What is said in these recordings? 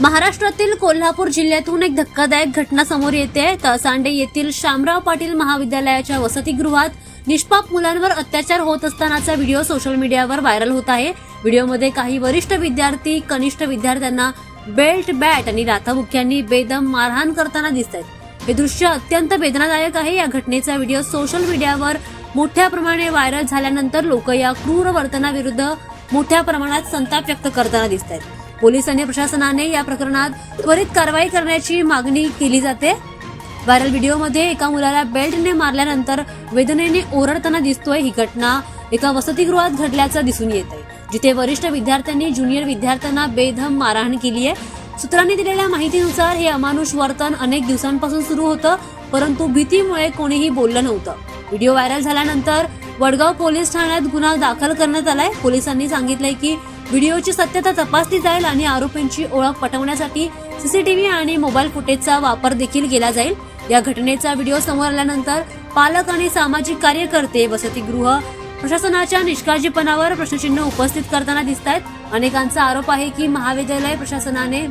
महाराष्ट्रातील कोल्हापूर जिल्ह्यातून एक धक्कादायक घटना समोर येते. तळसांडे येथील शामराव पाटील महाविद्यालयाच्या वसतिगृहात निष्पाप मुलांवर अत्याचार होत असतानाचा व्हिडिओ सोशल मीडियावर व्हायरल होत आहे. व्हिडिओमध्ये काही वरिष्ठ विद्यार्थी कनिष्ठ विद्यार्थ्यांना बेल्ट बॅट आणि लाथाबुक्यांनी बेदम मारहाण करताना दिसत आहेत हे दृश्य अत्यंत वेदनादायक आहे. या घटनेचा व्हिडिओ सोशल मीडियावर मोठ्या प्रमाणे व्हायरल झाल्यानंतर लोक या क्रूर वर्तनाविरुद्ध मोठ्या प्रमाणात संताप व्यक्त करताना दिसत आहेत पोलीस आणि प्रशासनाने या प्रकरणात त्वरित कारवाई करण्याची मागणी केली जाते. व्हायरल व्हिडिओमध्ये एका मुलाला बेल्टने मारल्यानंतर वेदनेने ओरडताना दिसतोय ही घटना एका वसतिगृहात घडल्याचं दिसून येत आहे जिथे वरिष्ठ विद्यार्थ्यांनी ज्युनियर विद्यार्थ्यांना बेधम मारहाण केली आहे सूत्रांनी दिलेल्या माहितीनुसार हे अमानुष वर्तन अनेक दिवसांपासून सुरू होतं परंतु भीतीमुळे कोणीही बोललं नव्हतं. व्हिडिओ व्हायरल झाल्यानंतर वडगाव पोलीस ठाण्यात गुन्हा दाखल करण्यात आलाय. पोलिसांनी सांगितलंय की व्हिडिओची सत्यता तपासली जाईल आणि आरोपींची ओळख पटवण्यासाठी सीसीटीव्ही आणि मोबाईल फुटेजचा वापर देखील केला जाईल. या घटनेचा व्हिडिओ समोर आल्यानंतर पालक आणि सामाजिक कार्यकर्ते वसतिगृह प्रशासनाच्या निष्काळजीपणावर प्रश्नचिन्ह उपस्थित करताना दिसत आहेत अनेकांचा आरोप आहे की महाविद्यालय प्रशासनाने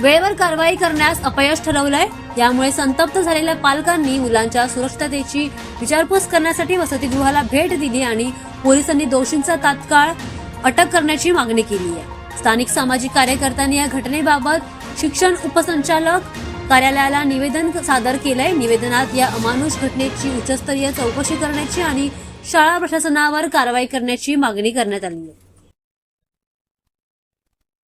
वेळेवर कारवाई करण्यास अपयश ठरवलंय. यामुळे संतप्त झालेल्या पालकांनी मुलांच्या सुरक्षिततेची विचारपूस करण्यासाठी वसतिगृहाला भेट दिली आणि पोलिसांनी दोषींचा तात्काळ अटक करण्याची मागणी केली आहे. स्थानिक सामाजिक कार्यकर्त्यांनी या घटनेबाबत शिक्षण उपसंचालक कार्यालयाला निवेदन सादर केलंय. निवेदनात या अमानुष घटनेची उच्चस्तरीय चौकशी करण्याची आणि शाळा प्रशासनावर कारवाई करण्याची मागणी करण्यात आली आहे.